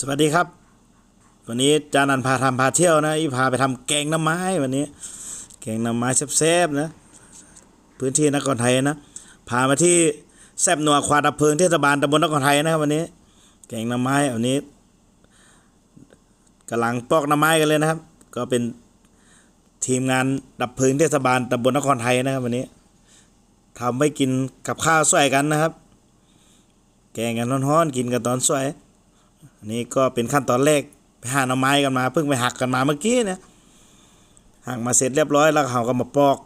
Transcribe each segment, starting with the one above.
สวัสดีครับ วันนี้จานันพาทำพาเที่ยวนะอีพาไปทำแกงน้ำไม้วันนี้ แกงน้ำไม้แซ่บๆนะ พื้นที่นครไทยนะพามาที่แซบนัวควาดับเพลิงเทศบาลตำบลนครไทยนะครับวันนี้ แกงน้ำไม้วันนี้กำลังปอกน้ำไม้กันเลยนะครับ ก็เป็นทีมงานดับเพลิงเทศบาลตำบลนครไทยนะครับวันนี้ทำไม่กินกับข้าวสวยกันนะครับ แกงกันร้อนๆกินกันตอนสวย อันนี้ก็เป็นขั้นตอนแรกไปหาหน่อไม้กันมาเพิ่งไปหักกันมาเมื่อกี้เนี่ยหักมาเสร็จเรียบร้อยแล้วเขาก็มาปอก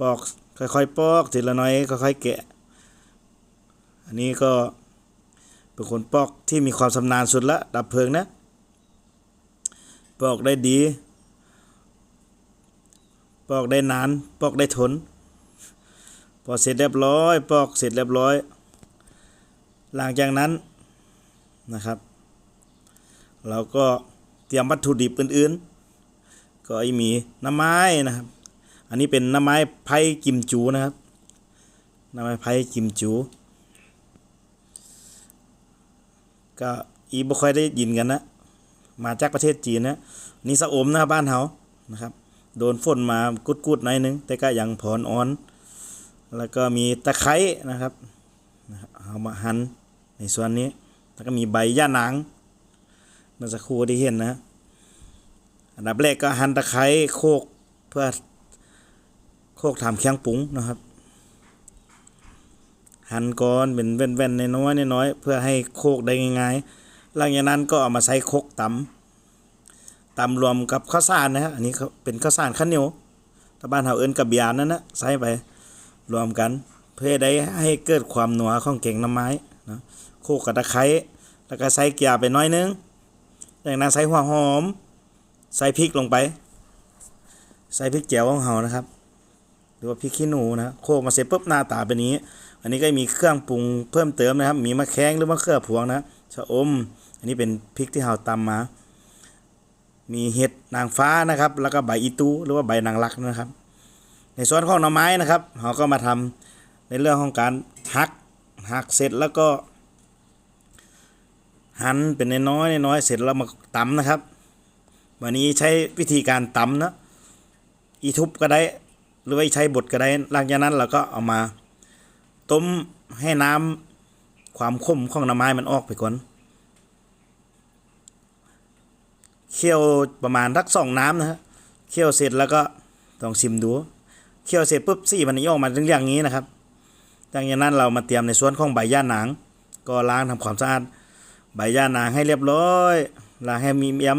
ปอกค่อยๆปอกทีละน้อยค่อยๆแกะ อันนี้ก็เป็นคนปอกที่มีความชำนาญสุดละดับเพลิงนะปอกได้ดี ปอกได้นาน ปอกได้ทน พอเสร็จเรียบร้อย ปอกเสร็จเรียบร้อย หลังจากนั้น นะครับ เราก็เตรียมวัตถุดิบอื่นๆ ก็มีน้ำไม้นะครับ อันนี้เป็นน้ำไม้ไผ่กิมจูนะครับ น้ำไม้ไผ่กิมจู ก็อีบ่ค่อยได้ยินกันนะ มาจากประเทศจีนนะนี่สะอมนะบ้านเฮานะครับโดนฝนมากุดๆหน่อยนึง แต่ก็ยังพอนอ่อน แล้วก็มีตะไคร้นะครับนะครับเอามาหั่นในส่วนนี้ แล้วก็มีใบย่านางเมื่อสักครู่ที่เห็นนะ อันดับแรกก็หั่นตะไคร้โคกเพื่อโคกทำเคียงปรุงนะครับ หั่นก่อนเป็นแว่นๆน้อยๆน้อยๆเพื่อให้โคกได้ง่ายๆหลังจากนั้นก็เอามาใส่โคกตำตำรวมกับข้าวสารนะฮะอันนี้เป็นข้าวสารข้าวเหนียวถ้าบ้านเฮาเอิ้นกับยานนั่นนะใส่ไปรวมกัน เพื่อได้ให้เกิดความหนัวของเก่งน้ำไม้นะ โคกกับตะไคร้แล้วก็ใส่เกลือไปน้อยนึงจากนั้นใส่หัวหอม ใส่พริกลงไป ใส่พริกแจ่วของเฮานะครับ หรือว่าพริกขี้หนูนะโคกมาเสร็จปุ๊บหน้าตาเป็นนี้ อันนี้ก็มีเครื่องปรุงเพิ่มเติมนะครับ มีมะแข้งหรือมะเขือพวงนะชะอม อันนี้เป็นพริกที่เฮาตำมา มีเห็ดนางฟ้านะครับ แล้วก็ใบอีตูหรือว่าใบนางรักนะครับ ในส่วนของหน่อไม้นะครับเราก็มาทำในเรื่องของการหักหักเสร็จแล้วก็ หั่นเป็นน้อยน้อยเสร็จแล้วมาตำนะครับ วันนี้ใช้วิธีการตำนะอีทุบก็ได้ หรือว่าใช้บดก็ได้หลังจากนั้นเราก็เอามา ต้มให้น้ำความข้มของหน่อไม้มันออกไปก่อนเคี่ยวประมาณทักสองน้ำนะฮะเคี่ยวเสร็จแล้วก็ต้องชิมดูเคี่ยวเสร็จปุ๊บสีมันจะออกมาถึงอย่างนี้นะครับดังนั้นเรามาเตรียมในส่วนของใบย่าหนางก็ล้างทำความสะอาด ใบย่าหนางให้เรียบร้อยล้างให้มีเมียม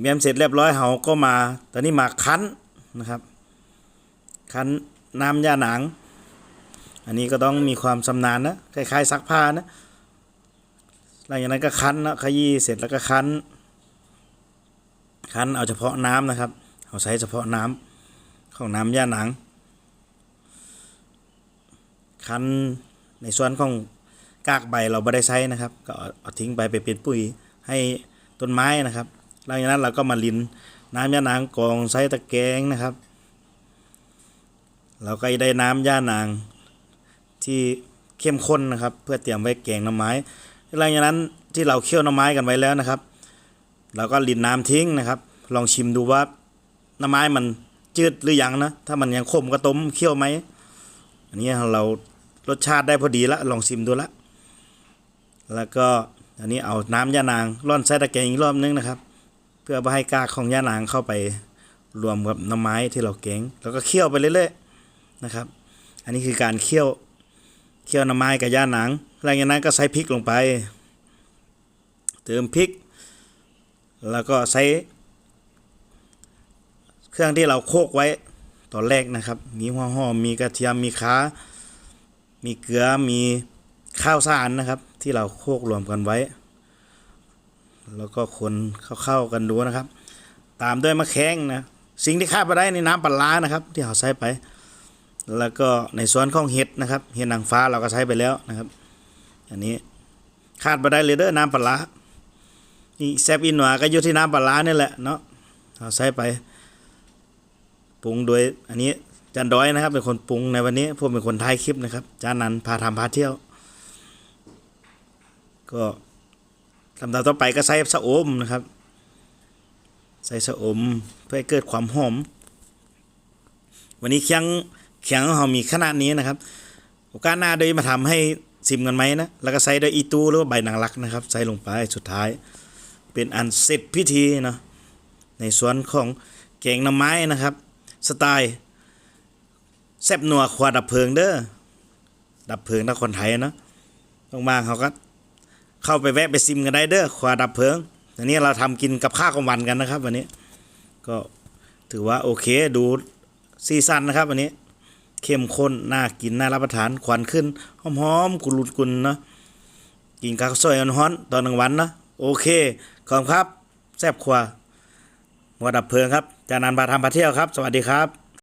เมียมเสร็จเรียบร้อยเราก็มา ตอนนี้มาคั้นนะครับ คั้นน้ำย่าหนาง อันนี้ก็ต้องมีความชำนาญนะคล้ายๆซักผ้านะหลังจากนั้นก็คั้นนะขยี้เสร็จแล้วก็คั้น คั้นเอาเฉพาะน้ำนะครับ เอาใช้เฉพาะน้ำของน้ำย่าหนัง คั้นในส่วนของ กากใบเราไม่ได้ใช้นะครับ ก็เอาทิ้งไปไปเป็นปุ๋ยให้ต้นไม้นะครับ หลังจากนั้นเราก็มาลินน้ำย่านางกองใส่ตะแกรงนะครับ เราก็ได้น้ำย่านางที่เข้มข้นนะครับ เพื่อเตรียมไว้แกงหน่อไม้ หลังจากนั้นที่เราเคี่ยวหน่อไม้กันไว้แล้วนะครับ เราก็ลินน้ำทิ้งนะครับ ลองชิมดูว่าหน้ำไม้มันจืดหรือยังนะ ถ้ามันยังขมก็ต้มเคี่ยวไหม อันนี้เรารสชาติได้พอดีละ ลองชิมดูละ แล้วก็อันนี้เอาน้ำยานางร่อนใส่ตะแกรงอีกรอบนึงนะครับ เพื่อไม่ให้กากของยานางเข้าไปรวมกับน้ำไม้ที่เราแกงแล้วก็เคี่ยวไปเรื่อยๆนะครับ อันนี้คือการเคี่ยวเคี่ยวน้ำไม้กับย่านางหลังจากนั้นก็ใส่พริกลงไป เติมพริก แล้วก็ใส่เครื่องที่เราโคกไว้ตอนแรกนะครับ มีหัวหอมมีกระเทียมมีขามีเกลือมี ข้าวสารนะครับ ที่เราโคกรวมกันไว้ แล้วก็คนเข้าๆกันดูนะครับ ตามด้วยมะแข้งนะสิ่งที่ขาดไปได้ในน้ำปลาร้านะครับ ที่เราใส่ไป แล้วก็ในส่วนของเห็ดนะครับ เห็ดนางฟ้าเราก็ใช้ไปแล้วนะครับ อันนี้ขาดไปได้เลยเด้อน้ำปลาร้านี่แซบอินหวาก็อยู่ที่น้ำปลาร้านี่แหละเนาะเอาใส่ไปปรุงโดยอันนี้จันดอยนะครับ เป็นคนปรุงในวันนี้ผมเป็นคนถ่ายคลิปนะครับจานนันพาทำพาเที่ยว ก็ลำดับต่อไปก็ใส่สะอมนะครับ ใส่สะอมเพื่อให้เกิดความหอม วันนี้เคียงเคียงของเรามีขนาดนี้นะครับ โอกาสหน้าโดยมาทำให้ซิมกันไหมนะ แล้วก็ใส่ด้วยอีตูหรือว่าใบนางรักนะครับ ใส่ลงไปสุดท้าย เป็นอันเสร็จพิธีเนาะในส่วนของแกงหน้ำไม้นะครับ สไตล์แซบนัวควาดับเพลิงเด้อดับเพลิงถ้าคนไทยเนาะบางๆเขาก็ เข้าไปแวะไปซิมกันได้เด้อควาดับเพลิงอันนี้เราทำกินกับข้าวกลางวันกันนะครับ วันนี้ ก็ถือว่าโอเคดูซีซันนะครับวันนี้เข้มข้นน่ากินน่ารับประทานควันขึ้นหอมๆกุลุนกุนเนาะกินข้าวซอยร้อนๆตอนกลางวันนะโอเคขอบคุณครับ แซ่บครัวหัวดับเพลิงครับ จานันพาทำพาเที่ยวครับ สวัสดีครับ